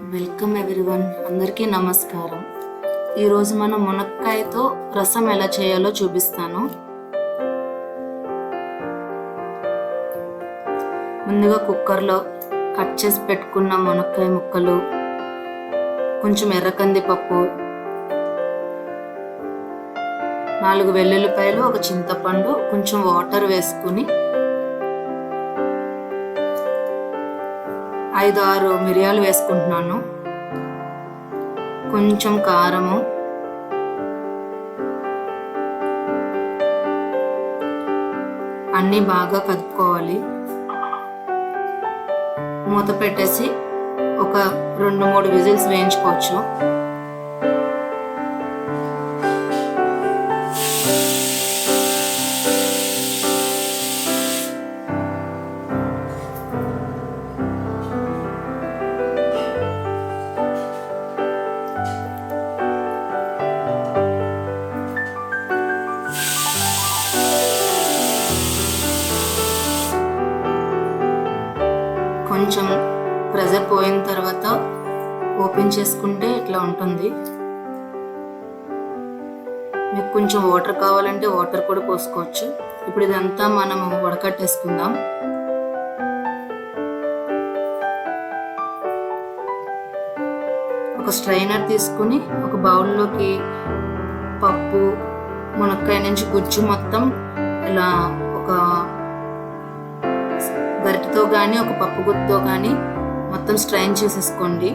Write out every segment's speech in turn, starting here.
Welcome everyone. అందరికీ నమస్కారం. ఈరోజు మనం మునక్కాయతో రసం ఎలా చేయాలో చూపిస్తాను. ముందుగా కుక్కర్లో కట్ చేసి పెట్టుకున్న మునక్కాయ ముక్కలు కొంచెం ఎర్రకంది పప్పు నాలుగు వెల్లుల్లిపాయలు ఒక చింతపండు కొంచెం వాటర్ వేసుకుని ఐదు ఆరు మిరియాలు వేసుకుంటున్నాను. కొంచెం కారము. అన్నీ బాగా కలుపుకోవాలి మూత పెట్టేసి ఒక రెండు మూడు విజిల్స్ వేయించుకోవచ్చు. కొంచెం ప్రెజర్ పోయిన తర్వాత ఓపెన్ చేసుకుంటే ఇట్లా ఉంటుంది. మీకు కొంచెం వాటర్ కావాలంటే వాటర్ కూడా పోసుకోవచ్చు. ఇప్పుడు ఇదంతా మనం వడకట్టేసుకుందాం. ఒక స్ట్రైనర్ తీసుకుని ఒక బౌల్లోకి పప్పు మునక్కాయ నుంచి గుజ్జు మొత్తం ఇలా ఒక గరిటతో కానీ ఒక పప్పు గుత్తో కానీ మొత్తం స్ట్రైన్ చేసేసుకోండి.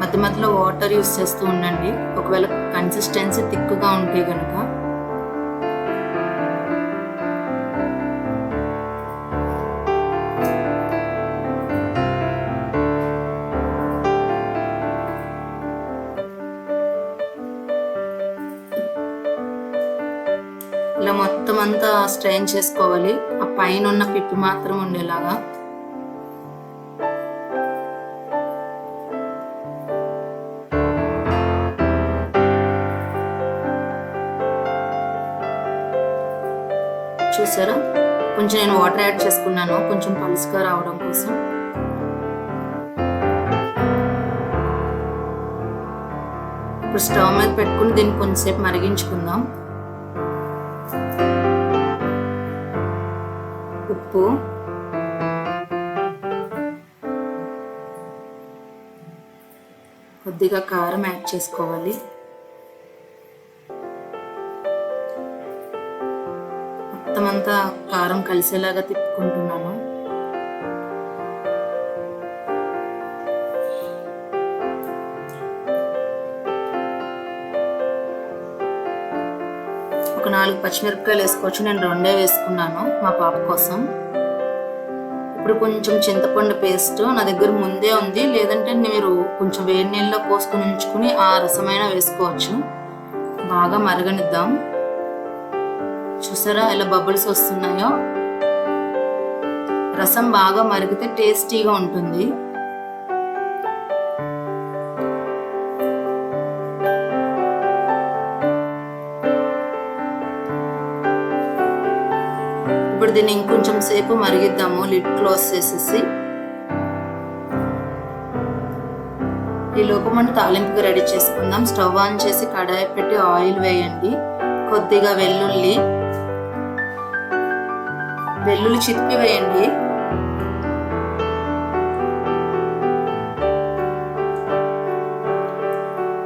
మధ్య మధ్యలో వాటర్ యూస్ చేస్తూ ఉండండి. ఒకవేళ కన్సిస్టెన్సీ థిక్గా ఉంటే కనుక ఇలా మొత్తం అంతా స్ట్రైన్ చేసుకోవాలి. ఆ పైన ఉన్న పిప్పి మాత్రం ఉండేలాగా. చూసారా? కొంచెం నేను వాటర్ యాడ్ చేసుకున్నాను. కొంచెం పలుసుగా రావడం కోసం. ఇప్పుడు స్టవ్ మీద పెట్టుకుని దీన్ని కొంచెంసేపు మరిగించుకుందాం. ఉప్పు కొద్దిగా కారం యాడ్ చేసుకోవాలి. మొత్తం అంతా కారం కలిసేలాగా తిప్పుకుంటున్నాను. ఒక నాలుగు పచ్చిమిరపకాయలు వేసుకోవచ్చు. నేను రెండే వేసుకున్నాను మా పాప కోసం. ఇప్పుడు కొంచెం చింతపండు పేస్ట్ నా దగ్గర ముందే ఉంది. లేదంటే మీరు కొంచెం వేడి నీళ్ళలో పోసుకొని ఉంచుకుని ఆ రసమైన వేసుకోవచ్చు. బాగా మరగనిద్దాం. చూసారా ఇలా బబుల్స్ వస్తున్నాయో? రసం బాగా మరిగితే టేస్టీగా ఉంటుంది. దీన్ని ఇంకొంచెం సేపు మరిగిద్దాము లిడ్ క్లోజ్ చేసేసి. ఈ లోపు మనం తాలింపుకి రెడీ చేసుకుందాం. స్టవ్ ఆన్ చేసి కడాయి పెట్టి ఆయిల్ వేయండి. కొద్దిగా వెల్లుల్లి. వెల్లుల్లి చిప్పి వేయండి.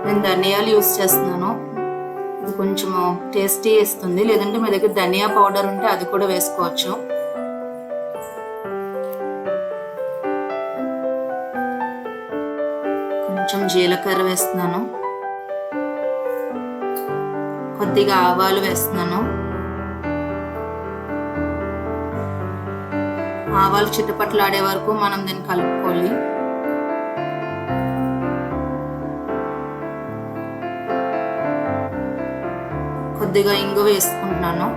నేను ధనియాలు యూస్ చేస్తున్నాను. కొంచెం టేస్టీ ఇస్తుంది లేదంటే మీ దగ్గర ధనియా పౌడర్ ఉంటే అది కూడా వేసుకోవచ్చు. కొంచెం జీలకర్ర వేస్తున్నాను. కొద్దిగా ఆవాలు వేస్తున్నాను. ఆవాలు చిట్టుపట్లు ఆడే వరకు మనం దీన్ని కలుపుకోవాలి. కొద్దిగా ఇంగు వేసుకుంటున్నాను.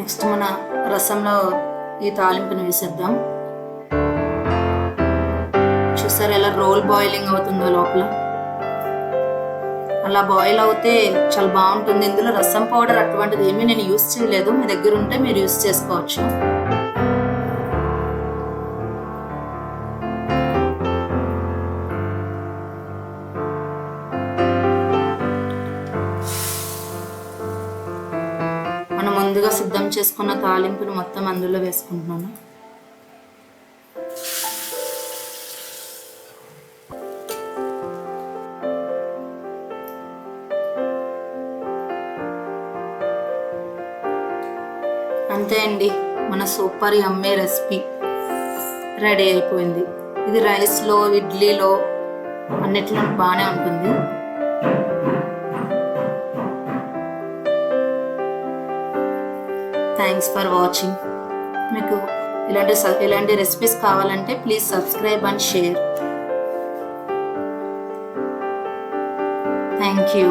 నెక్స్ట్ మన రసంలో ఈ తాలింపుని వేసేద్దాం. చూసారు ఎలా రోల్ బాయిలింగ్ అవుతుందో లోపల. అలా బాయిల్ అవుతే చాలా బాగుంటుంది. ఇందులో రసం పౌడర్ అటువంటిది ఏమీ నేను యూస్ చేయలేదు. మీ దగ్గర ఉంటే మీరు యూస్ చేసుకోవచ్చు. మనం ముందుగా సిద్ధం చేసుకున్న తాలింపుని మొత్తం అందులో వేసుకుంటున్నాను. అంతే అండి. మన సూపర్ అమ్మే రెసిపీ. రెడీ అయిపోయింది. ఇది రైస్లో ఇడ్లీలో అన్నిట్లో బాగానే ఉంటుంది. థ్యాంక్స్ ఫర్ వాచింగ్ మీకు ఇలాంటి ఇలాంటి రెసిపీస్ కావాలంటే please subscribe and share thank you